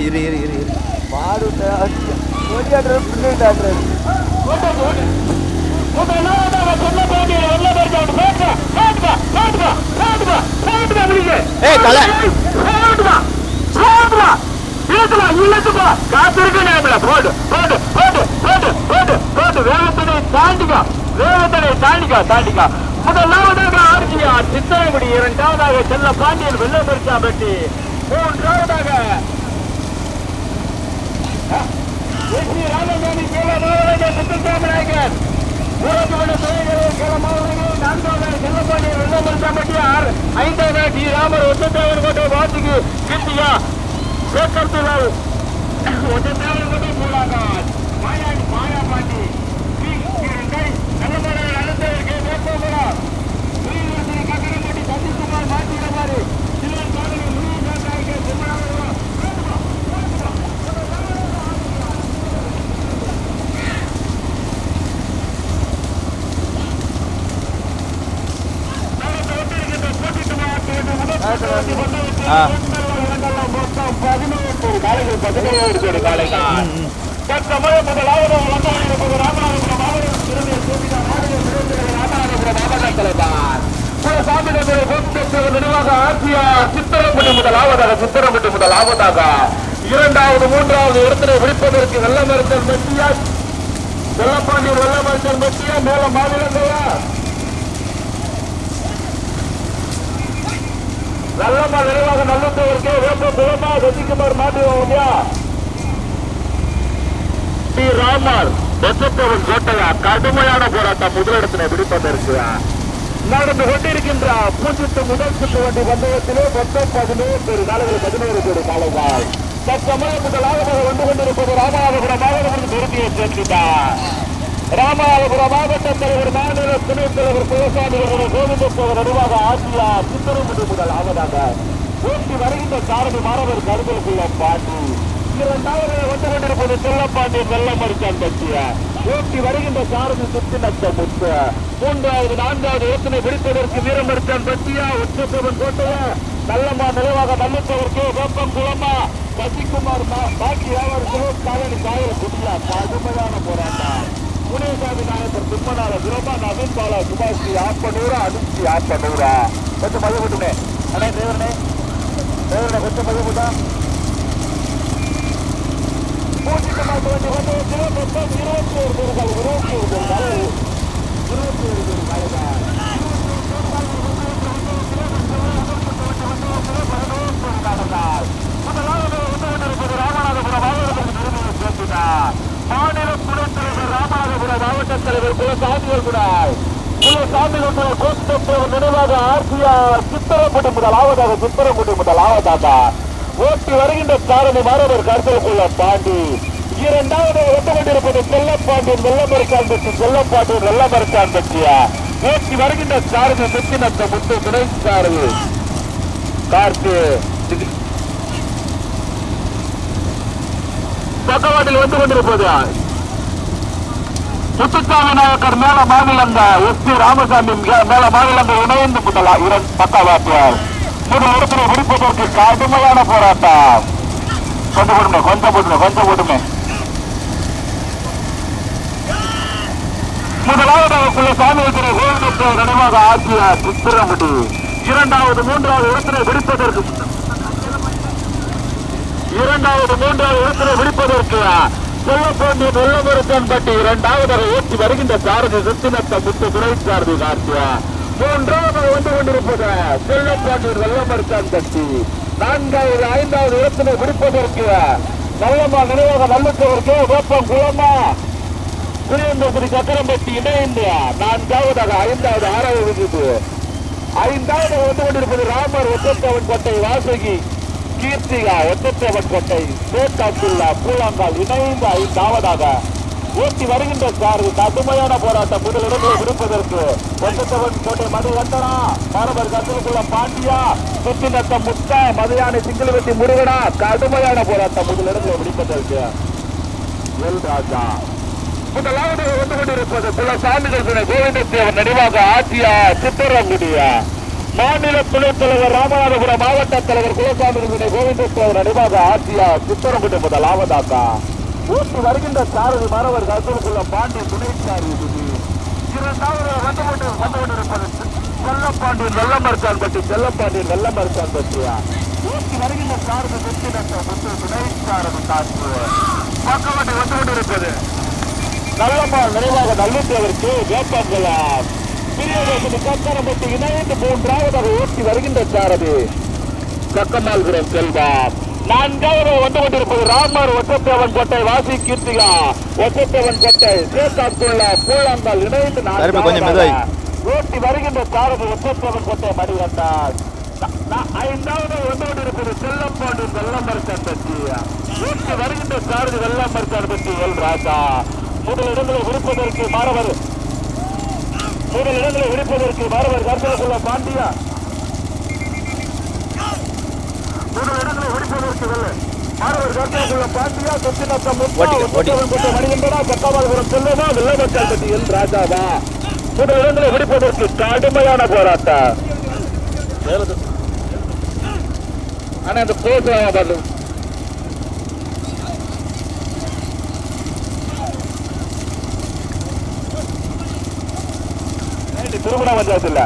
இரு இரு இரு இரு. மாடு ஓடியாடுறது பின்னாடி ஆடுறாரு ஏய் கலை முதலாவதாக ஆர்ஜிஆர் சித்தரங்குடி இரண்டாவதாக செல்ல பாண்டியன் வெள்ளப்பெருச்சாம்பட்டி. மூன்றாவதாக எஸ் சி ராமசாமி கேவலமாக முத்துசாமிநாயகன் ஊரகமன்ற துறைகளில் கேவலமாக நான்காவதாக செல்லப்பாண்டியன் வெள்ளப்பெருச்சாம்பட்டியார் ஐந்தாவது டி. ராமர் ஒத்தத்தேவன் கோட்டை வாசிக்கு கீர்த்தியா சேகர்த்துலால் ஒத்தத்தேவன் கோட்டை மூலாகார் மாயாண்டி மாயா பாண்டி பி. ஆ. சித்திரப்பட்டு முதலாவதாக இரண்டாவது மூன்றாவது இடத்தினை விழிப்பதற்கு வெள்ள மருந்தல் மெட்டியா வெள்ளப்பாண்டியர் வெள்ள மருந்தல் மெட்டியா மேல மாநிலங்களா? நல்லம்மா நிறைவாக நல்லுத்தவருக்கு வேப்ப குளமா சசிகுமார் மாட்டுவாங்க டி ராமர் வெசத்தவன் கோட்டையா? கடுமையான போராட்டம் முதலிடத்தினை பிடிப்பதற்கு நடந்து கொண்டிருக்கின்ற பூஜ்ஜித்து முதல் சுற்று வண்டி பந்தயத்திலே மொத்தம் பதினோரு நாளுகள் பதினோரு கோடி காலைகள் தற்சமயம் முதலாவதாக வந்து கொண்டிருப்பது ராமநாதபுரம் மாவட்டத்திற்கு நிறுத்தியை சேர்க்கிறார் ராமநாதபுரம் மாவட்ட தலைவர் மாநில துணைத் தலைவர் குலசாமி நடுவாக கோவிந்தப்பவர் நிர்வாக சித்தரமுடி முதல் ஆவதாக ஊட்டி வருகின்ற சாரதி மாணவர் கருதலுக்குள்ள பாட்டி. இரண்டாவது வந்து கொண்டிருப்பது செல்லப்பாண்டி வெள்ளமரிச்சான் கட்சிய ஊட்டி வருகின்ற சாரதி சுத்தி நத்த முத்து. மூன்றாவது நான்காவது யோசனை பிடிப்பதற்கு வீரமரிச்சான் பட்டியா உச்சப்பவன் கோட்டைய நல்லம்மா நிறைவாக நல்லத்தவருக்கு வேப்பம் குளமா. சசிகுமார் பாக்கி வியாபாரத்திலும் காலனி காயல் குடியா கடுமையான போராட்டம். முனிசாமி நாயக்கர் திருமணால விரோபா நவீன் பாலா சுபாஷி ஆப்பனூரா அனுச்சி ஆப்பனூரா. கொஞ்சம் மதிய போட்டுமே அண்ணே தேவரனே தேவரனே கொஞ்சம் மதிய போட்டா வந்து மொத்தம் இருபத்தி ஒரு பேர்கள் இருபத்தி ஒரு பேர்கள் இருபத்தி ஒரு பேர் காலைதான் மாநில துணைத் தலைவர் ராமநாதபுரம் மாவட்ட தலைவர் குலசாமிகள் குடாய் நினைவாக ஆர்சிஆர் ஓட்டி வருகின்ற சாரதி மாணவர் கருத்தலுக்குள்ள பாண்டி. இரண்டாவது வந்து கொண்டிருப்பது பற்றி ஓட்டி வருகின்ற சாரதி முத்தினத்த முத்து துணை சாரதி கார்த்து பக்கவாட்டில் வந்து கொண்டிருப்பது முத்துசாமி நாயக்கர் மேல மாநிலங்க எஸ் பி ராமசாமி மேல மாநிலங்க இணைந்து முதலா இரண்டு பக்கவாட்டில் முதல் இடத்துல விடுப்பதற்கு கடுமையான போராட்டம். கொஞ்சம் போடுமே கொஞ்சம் போடுமே கொஞ்சம் போடுமே முதலாவது குள்ள சாமி திரு நினைவாக ஆட்சிய சித்திரமுடி. இரண்டாவது மூன்றாவது இடத்தினை விடுப்பதற்கு இரண்டாவது மூன்றாவது இடத்தினை விடுப்பதற்கு செல்லப்பாண்டிய வெள்ளமருத்தன் பட்டி இரண்டாவதாக ஏற்றி வருகின்ற சாரதி சுத்தினத்த முத்து துணை சாரதி கார்த்தியா மூன்றாவது வந்து கொண்டிருப்பது செல்லப்பாண்டியர் வெள்ளமருத்தன் பட்டி. நான்காவது ஐந்தாவது இடத்தினை பிடிப்பதற்கு நல்லம்மா நினைவாக நல்லத்தவருக்கு வேப்பம் குளமா? புளியந்தபுரி சக்கரம்பட்டி இணைந்து நான்காவதாக ஐந்தாவது ஆறாவது இருக்குது ஐந்தாவது வந்து கொண்டிருப்பது ராமர் ஒத்தத்தவன் கோட்டை வாசகி. கீர்த்திகா ஒத்தத்தேவன் கோட்டை ஷேக் அப்துல்லா பூலாங்கால் இணைந்து ஐந்தாவதாக ஊட்டி வருகின்ற சார்பு கடுமையான போராட்டம் முதலிடங்களை விடுப்பதற்கு ஒத்தத்தேவன் கோட்டை மது வந்தனா பரபர் கத்தலுக்குள்ள பாண்டியா சுத்தினத்த முத்தா மதுயானை சிங்கிளவெட்டி முருகனா கடுமையான போராட்டம் முதலிடங்களை விடுப்பதற்கு. வெல்ராஜா ராஜா. முதலாவது வந்து கொண்டிருப்பது சில சாமிகள் கோவிந்தத்தேவன் நினைவாக ஆட்சியா சித்தரங்குடியா. மாநில துணைத் தலைவர் ராமநாதபுரம் மாவட்ட தலைவர் குலசாமி கோவிந்தேஸ்வரர் நடிவாக ஆட்சியா சித்தரங்குடி ஆவதாக்கா ஊற்று வருகின்ற சாரதி மரவர் கருத்துக்குள்ள பாண்டி துணை சாரி இரண்டாவது வந்து கொண்டு வந்து கொண்டிருப்பது செல்லப்பாண்டியன் வெள்ளமர்கான் பற்றி செல்லப்பாண்டியன் வெள்ளமர்கான் பற்றியா ஊட்டி வருகின்ற சாரதி வெற்றி நட்ட துணை சாரதி காற்று பக்கவாட்டை வந்து கொண்டிருப்பது. நல்லம்மாள் அவருக்கு நல்லுத்தேவருக்கு இணைந்து மூன்றாவதாக ஊட்டி வருகின்ற சாரதி. கக்கமால்புரம் நான்காவது வந்து கொண்டிருப்பது ராமர் ஒற்றத்தேவன் கோட்டை வாசி கீர்த்திகா. ஒற்றத்தேவன் கோட்டை சேத்தாக்குள்ள பூலாங்கால் இணைந்து மெதுவாய். ஊட்டி வருகின்ற சாரதி ஒற்றத்தேவன் கோட்டை மடிவந்தார் ஐந்தாவது வந்து கொண்டிருப்பது செல்லப்பாண்டு வெள்ளமரசான் பற்றி ஊட்டி வருகின்ற சாரதி வெள்ளமரசான் பற்றி எல் ராஜா. முதல் இடங்களை விடுப்பதற்கு மாணவர் முதல் இடங்களை விடுப்பதற்கு மாணவர் கருத்துக்குள்ள பாண்டியா? முதல் இடங்களை விடுப்பதற்கு வெள்ள மாணவர் கருத்துக்குள்ள பாண்டியா? சொத்தினத்தம் ஓட்டி. மணிகண்டனா எல் ராஜாவா? முதல் இடங்களை விடுப்பதற்கு கடுமையான போராட்டம். இந்த பாரு திருமண பஞ்சாயத்துல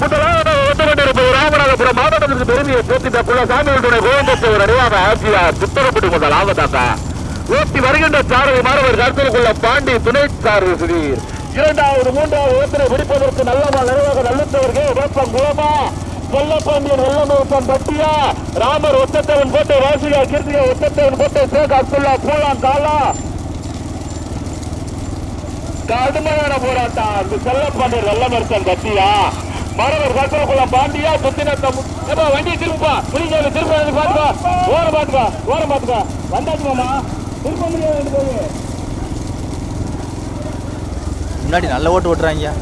முதலாவது வந்து கொண்டிருப்பது ராமநாதபுரம் மாவட்டத்திற்கு பெருமையை போத்திட்ட புள்ள சாமியுடைய கோயம்புத்தூர் அடையாத ஆட்சியார் புத்தரப்பட்டு முதலாவதாக ஓட்டி வருகின்ற சாரதி மாணவர் கருத்திற்குள்ள பாண்டி துணை சாரதி சுதீர். இரண்டாவது மூன்றாவது ஓத்திரை பிடிப்பதற்கு நல்லமா நிறைவாக நல்லுத்தவர்கள் வேப்பம் குளமா? கொல்லப்பாண்டியன் வெள்ளமூப்பன் பட்டியா? ராமர் ஒத்தத்தவன் கோட்டை வாசிகா கீர்த்திகா ஒத்தத்தவன் கோட்டை சேக் அப்துல்லா பூலாம் காலா? கடுமையான போராட்டம். அந்த செல்லப்பாண்டியர் வெள்ளமருத்தன் பத்தியா மரவர் கட்டளக்குள்ள பாண்டியா புத்தினத்தம் ஏப்பா வண்டி திரும்பா புரிஞ்சு திரும்ப பாத்துக்கா ஓரம் பாத்துக்கா ஓரம் பாத்துக்கா வந்தாச்சு மாமா திரும்ப முடியாது. முன்னாடி நல்ல ஓட்டு ஓட்டுறாங்க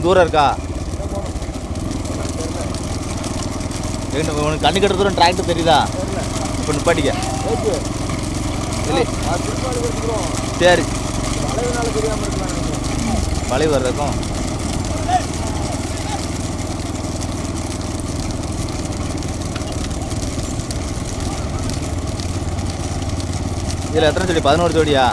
இன்னும் தூரம் இருக்கா? உனக்கு கண்ணு கட்டுற தூரம் டிராக்டர் தெரியுதா? இப்போ நிப்பாட்டிக்க. இல்லை. சரி. வளைவு வர்றதுக்கும். இதில் எத்தனை ஜோடி? பதினோரு ஜோடியா?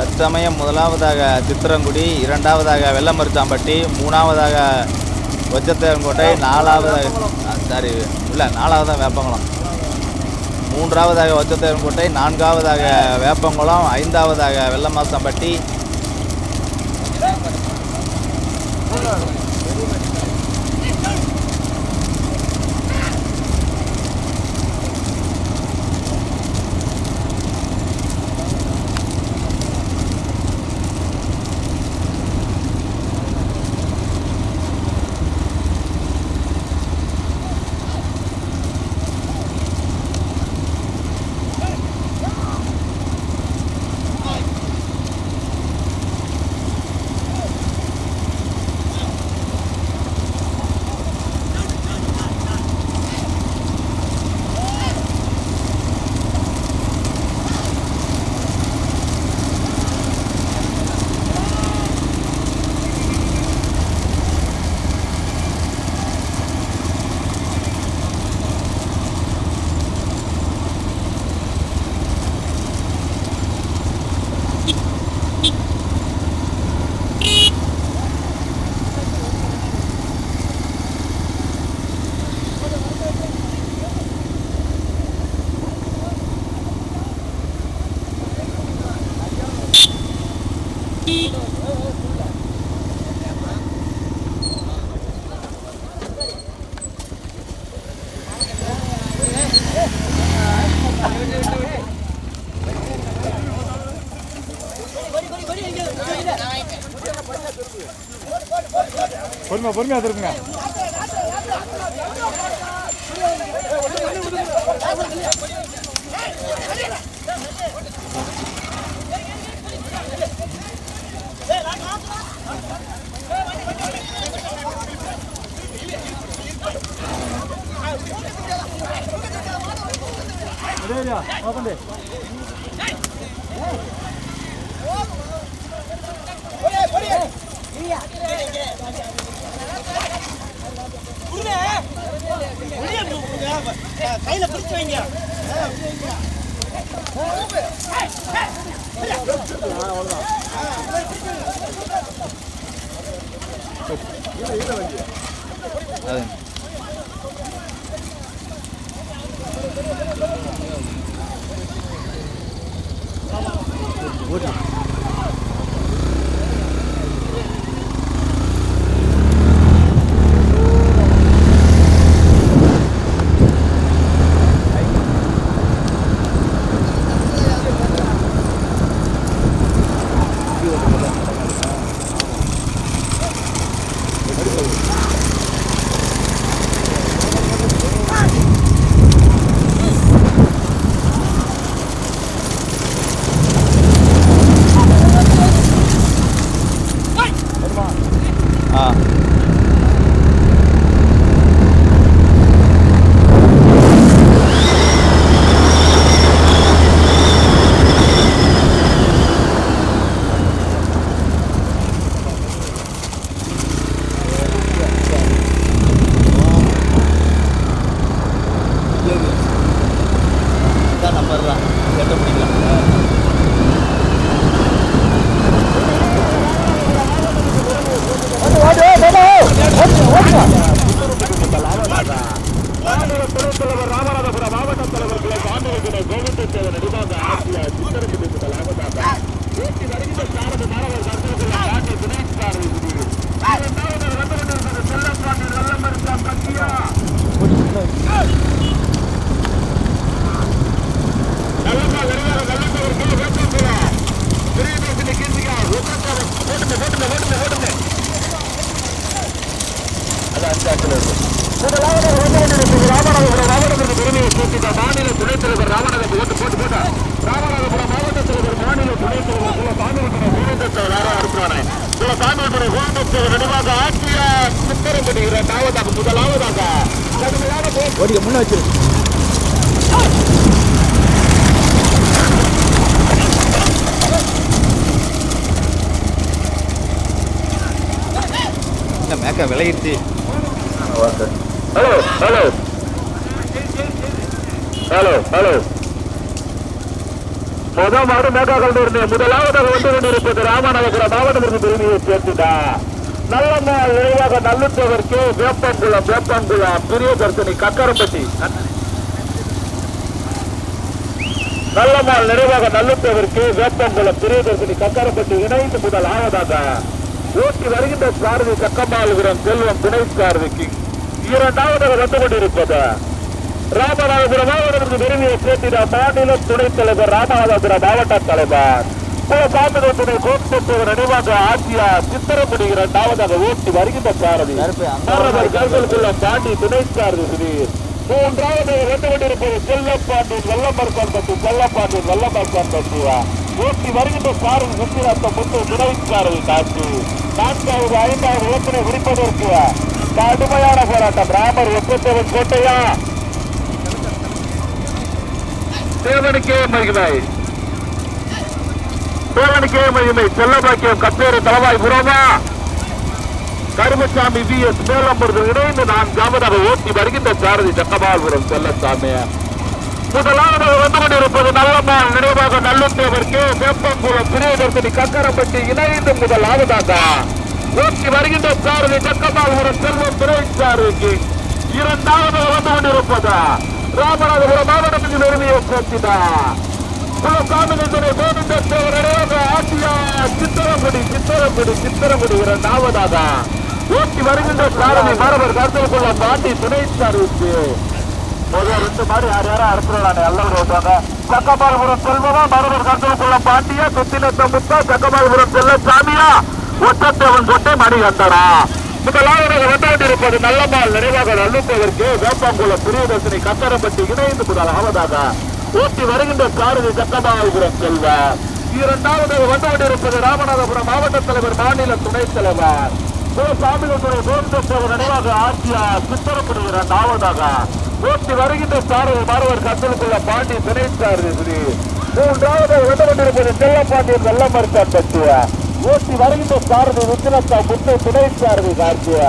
தற்சமயம் முதலாவதாக சித்திரங்குடி இரண்டாவதாக வெள்ளமருச்சாம்பட்டி மூணாவதாக ஒச்சத்தேவன்கோட்டை நாலாவதாக சாரி இல்லை நாலாவதாக வேப்பங்குளம். மூன்றாவதாக ஒச்சத்தேவன்கோட்டை நான்காவதாக வேப்பங்குளம் ஐந்தாவதாக வெள்ளமாசம்பட்டி. பொறுமையா பொறுமையா திருப்புங்க. நோக்கண்டே கையில பிடிச்சு வைங்க ஓட்டு இல்லை ஹலோ ஹலோ ஹலோ ஹலோ முதல் மாடு மேகா கலந்து முதலாவதாக வந்து கொண்டிருப்பது ராமநாதபுரம் மாவட்டத்திற்கு பெருமையை சேர்த்துதா? நல்ல நாள் விரைவாக நல்லுத்தவருக்கு வேப்பங்குளம் வேப்பங்குளம். பெரிய தர்சனி கக்கரம்பட்டி. நல்ல நாள் நிறைவாக நல்லுத்தவருக்கு வேப்பங்குளம் பிரியதர்சனி கக்கரம்பட்டி இணைந்து முதல் ஆவதாக ஊட்டி வருகின்ற சாரதி சக்கமாலுபுரம் செல்வம் துணை சாரதிக்கு. இரண்டாவதாக வந்து கொண்டிருப்பது ராமநாதபுரம் மாவட்டத்திற்கு பெருமையை சேர்த்திட மாநில துணைத் தலைவர் ராமநாதபுரம் மாவட்ட தலைவர். துணை கோட்டத்தவர் நினைவாக ஆட்சியா சித்திரப்படி இரண்டாவதாக ஓட்டி வருகின்ற சாரதி. மாணவர் கல்களுக்குள்ள தாண்டி துணை சாரதி திடீர் மூன்றாவது வந்து கொண்டிருப்பது செல்லப்பாண்டியன் வெள்ளமர்கான் பத்து செல்லப்பாண்டியன் வெள்ளமர்கான் பத்துவா ஓட்டி வருகின்ற காரின் சுத்திரத்த முத்து துணை சாரதி காட்சி. நான்காவது ஐந்தாவது இலக்கினை விரிப்பதற்கு கடுமையான போராட்டம். ராமர் ஒப்பத்தவன் கோட்டையா? தேவனுக்கே மகிமை. தேவனுக்கே மகிமை. செல்லபாக்கியம் கப்பேறு தலவாய் புரோமா கருமசாமி வி எஸ் மேலம்பர்கள் இணைந்து நான் நான்காவதாக ஓட்டி வருகின்ற சாரதி சக்கமால்புரம் செல்லசாமியா. முதலாவது வந்து கொண்டிருப்பது நல்லம்மாள் நினைவாக நல்லுத்தேவருக்கு வேப்பங்குளம் பிரியதர்சனி கக்கரப்பட்டி இணைந்து முதலாவதாக ஓட்டி வருகின்ற சாரதி சக்கமால் ஒரு செல்வம் துறை சாருக்கு இரண்டாவது வந்து கொண்டிருப்பது ராமநாதபுரம் மாவட்டத்தில் நிறுவிய சேர்த்தினார் குலசாமிகளுடைய கோவிந்தத்தேவர் நினைவாக ஆசியா சித்திரங்குடி சித்திரங்குடி சித்திரங்குடி இரண்டாவதாக ஓட்டி வருகின்ற சாரணி மரபர் கருத்தில் கொள்ள பாண்டி துணை சாருக்கு ஒரு ரெண்டு மாதிரி யார் யாரும் அடுத்துறாங்க எல்லாரும் ஓட்டுவாங்க சக்கபாலபுரம் செல்வமா மரபர் கருத்தில் பாட்டியா பாண்டியா சுத்தினத்த முத்தா சக்கபாலபுரம் செல்ல சாமியா ஒற்றத்தேவன் கொட்டை மணி வந்தடா முதலாவது வந்தாண்டிருப்பது நல்லம்மாள் நிறைவாக நல்லுப்பதற்கு வேப்பங்குளம் பிரியதர்சினி கத்தரப்பட்டி இணைந்து முதலாவதாக ஓட்டி வருகின்ற சாரதி சக்கபாலபுரம் செல்வ. இரண்டாவது வந்து கொண்டிருப்பது ராமநாதபுரம் மாவட்ட தலைவர் மாநில துணைத் தலைவர். சிவசாமிகளுடைய கோவிந்தத்தேவர் நினைவாக ஆட்சியா சித்தரப்படுகிற இரண்டாவதாக ஓட்டி வருகின்ற சாரல் மாறுவர் கத்தலுக்குள்ள பாண்டி துணை மூன்றாவது வந்து கொண்டிருப்பது நல்ல வெள்ளமருக்கான் பற்றிய ஓட்டி வருகின்ற சாரதி வித்தினத்தா முத்தை துணை கார்த்திய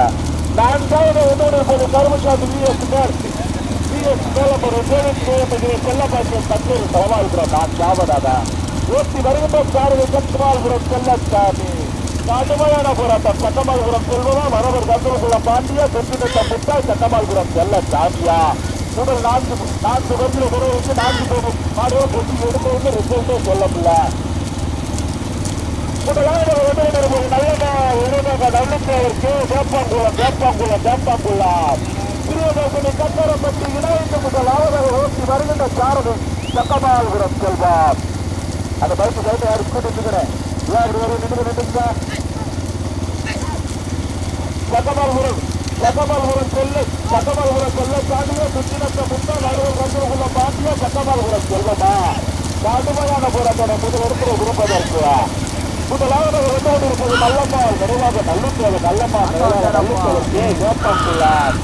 நான்காவது வந்து கொண்டிருப்பது Karumasamy V S Karthi V S கோலம்பரம் கோவில் கோயம்புகிற செல்லப்பாண்டியன் நான் சவால்புரம் நான்காவதாக. ஓட்டி வருகின்ற சாரதி சத்மால்புரம் செல்லசாமி. கடுமையான போராட்டம் சட்டமால்புரம் செல்வதா வரவர் கந்தகுல பாண்டியா சொத்தினத்த முட்டா சட்டமால்புரம் செல்ல சாமியா. முதல் நான்கு நான்கு வருஷம் உறவுக்கு நான்கு போகும் மாடுவோ கொட்டி எடுத்து ரிசல்ட்டே சொல்ல முடியல முதலாவது உடனடியாக நல்லதா உடனடியாக நல்லுக்கு வேப்பாங்குளம் வேப்பாங்குளம் வேப்பாங்குளம். பிரியதர்சனி கத்தரப்பட்டி இணைந்து முதலாவது ஓட்டி வருகின்ற சாரதி சட்டமால்புரம் செல்வம் அந்த பைக்கு கைட்டு யாரும் கூட்டிட்டு யார் நின்று நின்றுங்க சட்டமால்புரம் சட்டமால்புரம் செல்ல சட்டமால்புரம் செல்ல சாமியோ சுற்றினத்தை முன்னாள் நடுவர் கந்தகுல பாண்டியோ சட்டமால்புரம் செல்வமா கடுமையான போராட்டம் முதல் இடத்துல விருப்பதற்கு முதலாவது வந்து இருப்பது நல்லம்மா நிறைவாக நல்லுத்தேவை நல்லம்மா நிறைவாக நல்லுத்தேவருக்கு வேப்பங்குள்ளார்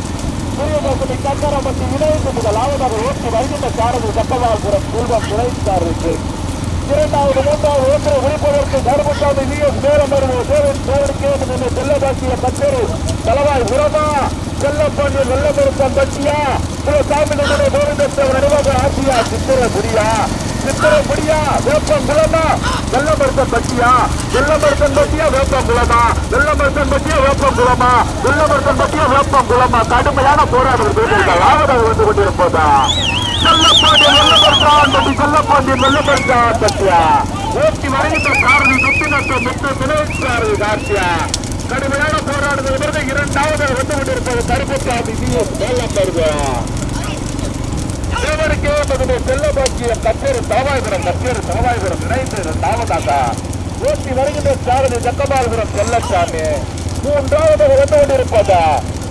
சூரியதேசனை கந்தரப்பட்டி இணைந்து முதலாவதாக ஓட்டி வருகின்ற சாரதி சட்டமால்புரம் செல்வம் துணைத்தாருக்கு இரண்டாவது மூன்றாவது ஒன்று விழிப்பதற்கு தர்மசாமி வி எஸ் மேலமருவு தேவன் தேவனுக்கே நின்று செல்லபாக்கிய கச்சேரி. தலவாய் உரமா செல்லப்பாண்டிய வெள்ளமருத்தம் பட்டியா சிவசாமி நின்று கோவிந்தத்தேவன் நினைவாக ஆசியா சித்திர புரியா சித்திர புரியா வேப்பம் குளமா? வெள்ளமருத்தம் பட்டியா வெள்ளமருத்தம் பட்டியா வேப்பம் குளமா? வெள்ளமருத்தம் பட்டியா வேப்பம் குளமா? வெள்ளமருத்தம் பட்டியா வேப்பம் குளமா? கடுமையான போராட்டம் வந்து கொண்டிருப்பதா? செல்லப்பாண்டிய வெள்ளமருத்தான் பட்டி செல்லப்பாண்டிய வெள்ளமருத்தான் சத்யா? ஓட்டி வருகின்ற சாரதி சுத்தினத்த முத்து தினேசாரதி கார்த்தியா. கடுமையான போராடுதல் பிறகு இரண்டாவது வந்து கொண்டிருப்பது கருப்பசாமி வி எஸ் மதுரை செல்லபாக்கிய கச்சேரி தலவாய்புரம் கச்சேரி தலவாய்புரம் இணைந்து இரண்டாவதாக ஓட்டி வருகின்ற சாரதி ஜக்கபாலபுரம் செல்லசாமி. மூன்றாவது வந்து கொண்டிருப்பதா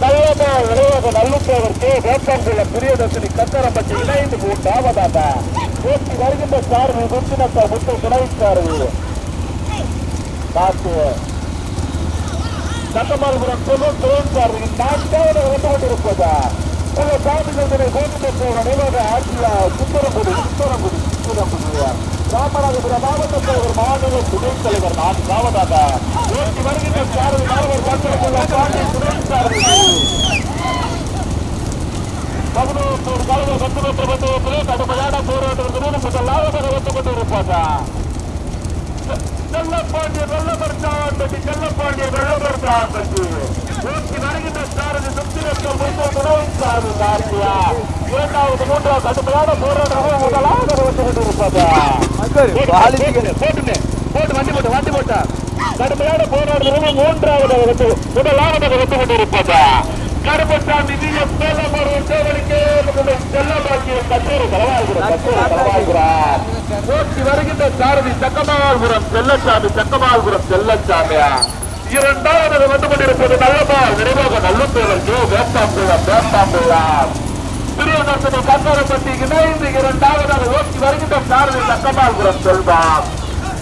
நல்லமா நிலையாக நல்லுற்றவருக்கு வேப்பங்குளம் பிரியதர்சினி கத்தரம்பட்டி இணைந்து மூன்றாவதாக ஓட்டி வருகின்ற சாரதி முத்தினத்த முத்து துணை சாரதி காத்து சட்டமால்புரம் செல்வம் துறைசாரதி நான்காவது வந்து கொண்டிருப்பது. உள்ள சாமிகளுடைய கோவிந்தத்தோட நினைவாக ஆட்சியா சுத்தரங்குடி சுத்தரங்குடி சுத்தரங்குடி ராமநாதபுரம் மாவட்ட தலைவர் மாநில துணைத் தலைவர் நான்காவதாக ஓட்டி வருகின்ற சாரதி மாணவர் பத்திரக்குள்ள பாண்டி துணை சாரதி பதினோரு தலைவர் கட்டுமன்ற மண்டபத்திலே கடுமையான போராட்டத்திற்கு செல்லப்பாண்டிய வெள்ளமர்த்தான் பற்றி செல்லப்பாண்டிய வெள்ளமர்த்தான் பற்றி நூற்றி வருகின்ற சாரதி சுத்திரத்தில் முன்பு துணை சாரதி கார்த்தியா இரண்டாவது மூன்றாவது கடுமையான போராட்டம் முதலாவது வந்து கொண்டிருப்பது போட்டு வண்டி போட்டு வண்டி போட்டா கடுமையான மூன்றாவது முதலாவது வந்து கொண்டிருப்பதா கருப்பசாமி மேலமருவன் தேவனுக்கு செல்லமாக்கிய கச்சேரி தலைவாய்புரம் கச்சேரி தலைவாய்புரம் போட்டி வருகின்ற சாரதி சக்கமால்புரம் செல்லச்சாமி சக்கமால்புரம் செல்லச்சாமியா. இரண்டாவது வந்து கொண்டிருப்பது நல்லமால் நினைவாக நல்லுத்தேவருக்கு வேப்பாம்புள்ளம் வேப்பாம்புள்ளம் பிரியதர்சனி கந்தரப்பட்டி இணைந்து இரண்டாவதாக ஓட்டி வருகின்ற சாரதி சக்கமால்புரம் செல்வம்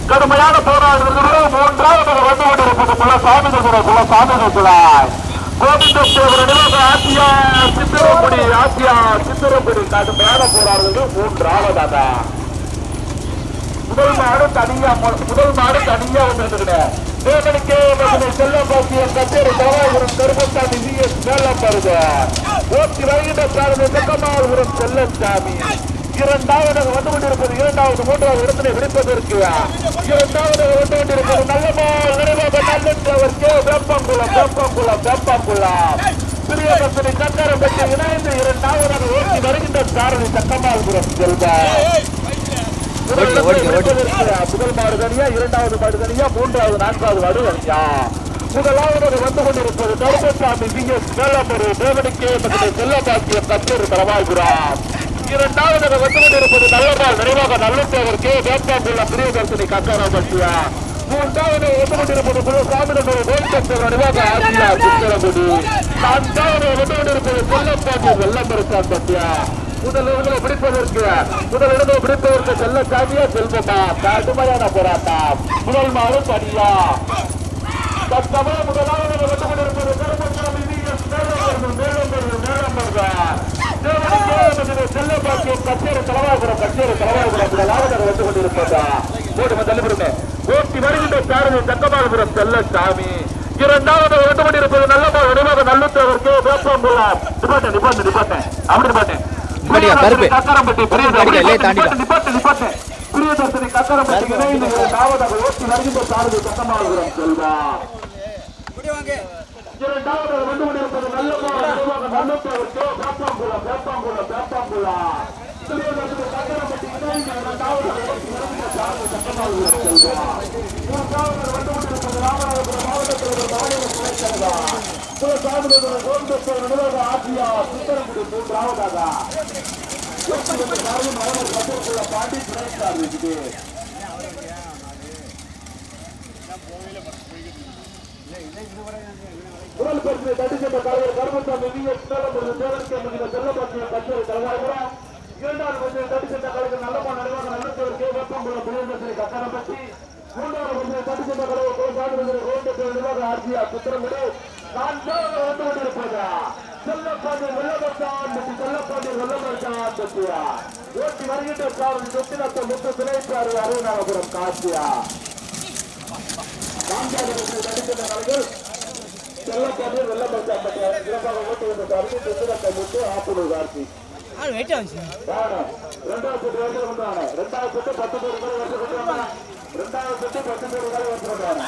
கடுமையான போராட்டத்தில் மூன்றாவது வந்து கொண்டிருப்பது குலசாமிகள் குலாய் கோவிந்தத்தேவர் நினைவாக ஆசியா சித்திரப்படி ஆசியா சித்திரப்படி கடுமையான போராடுறது முதல் மாடு தனியா முதல் மாடு தனியா வந்துருக்குங்க செல்ல பாக்கிய கச்சேரி தவாபுரம் கருப்பசாமி வி எஸ் மேலம் ஓட்டி வருகின்ற சாரதி செக்கமாபுரம் செல்லசாமி. வந்து கொண்டிருப்பது இரண்டாவது மூன்றாவது இடத்திலே விடுப்பதற்கு இரண்டாவதாக வந்து கொண்டிருப்பது நல்லமால் நிறைவாக நல்லவருக்கு வெப்பங்குளம் வெப்பங்குளம் வெப்பங்குளம். பிரியதர்சனி கந்தரப்பட்டி இணைந்து இரண்டாவதாக ஓட்டி வருகின்ற ஓடிக்க, ஓடிக்க. முதல் மாடு தனியா இரண்டாவது மாடு தனியா மூன்றாவது நான்காவது மாடு தனியா? முதலாவது வந்து கொண்டிருப்பது கருப்பசாமி வி எஸ் தேவனுக்கே செல்லபாக்கியம் கச்சேரி தரவாகுறாம் இரண்டாவது வந்து கொண்டிருப்பது நல்லபால் நிறைவாக நல்லத்தேவர் கே. வேப்பாங்குள்ள பிரியதர்சனி கக்காராமட்டியா மூன்றாவது வந்து கொண்டிருப்பது குழு சாமிநகர் கோல்கத்தர் நிறைவாக ஆசியா சித்திரகுடி நான்காவது வந்து கொண்டிருப்பது செல்லப்பாண்டி வெள்ளம்பரசான் பட்டியா முதல் இடங்களை பிடிப்பதற்கு முதல் இடங்களை பிடிப்பதற்கு செல்ல சாமியா செல்வமா? கடுமையான போராட்டம். முதல் மாடு தனியா. தத்தமா முதலாவது வந்து கொண்டிருப்பது கருப்பசாமி வி எஸ் வேளாண்மை வேளாண்மை கச்சேரி கச்சேரி வந்து கொண்டிருப்பதா? ஓட்டு தள்ளிவிடுங்க ஓட்டி வருகின்ற சாரதி இரண்டாவது வந்து கொண்டிருப்பது நல்ல வடிவாக நல்லுத்தவருக்கு வேப்பங்குளம். நிப்பாட்டேன் நிப்பாட்டேன் நிப்பாட்டேன் அப்படி நிப்பாட்டேன். கக்கரம்பட்டி பெரிய நிப்பாட்டியா, இல்லையே தாண்டிக்கோ. நிப்பாட்டு நிப்பாட்டு பிரியதர்சனி கக்கரம்பட்டி இணைந்து இரண்டாவதாக ஓட்டி வருகின்ற சாரதி தக்கமாகுரம் செல்வா. இரண்டாவது வந்து கொண்டிருப்பது நல்ல வடிவாக நல்லுத்தவருக்கு வேப்பங்குளம் வேப்பங்குளம் பாண்டி துணைச்சார் இருக்குது தலைவர் கருமசாமி வி எஸ் மேலம்புரம் தேவனுக்கு என்கிற செல்லப்பட்டிய கச்சேரி இரண்டாவது பற்றி தடிச்சென்ற கலைஞர் நல்லப்பா நடுவாக நல்லத்தவர் கே. வெப்பம்புரம் புலியந்தசரி கக்கரம்பட்டி மூன்றாவது பற்றி தடிச்சென்ற கலைவர் கோசாமி ரோட்டத்தில் நிர்வாக ஆட்சியா சுத்திரங்குடி நான்காவது வந்து கொண்டிருப்பதா? வெள்ளமர்தான் வெள்ளமர்தான் பற்றியா ஓட்டி வருகின்ற சொத்தினத்த முத்து அருணாபுரம் காசியா? நான்காவது தடிச்சென்ற கலைஞர் செல்லக்காடு வெள்ளமச்சாம்பட்டி சிறப்பாக ரெண்டாவது சுற்று வந்து வந்தாங்க ரெண்டாவது சுற்று பத்து பேர் வந்து வந்தாங்க ரெண்டாவது சுற்று பத்து பேர் வந்து வந்தாங்க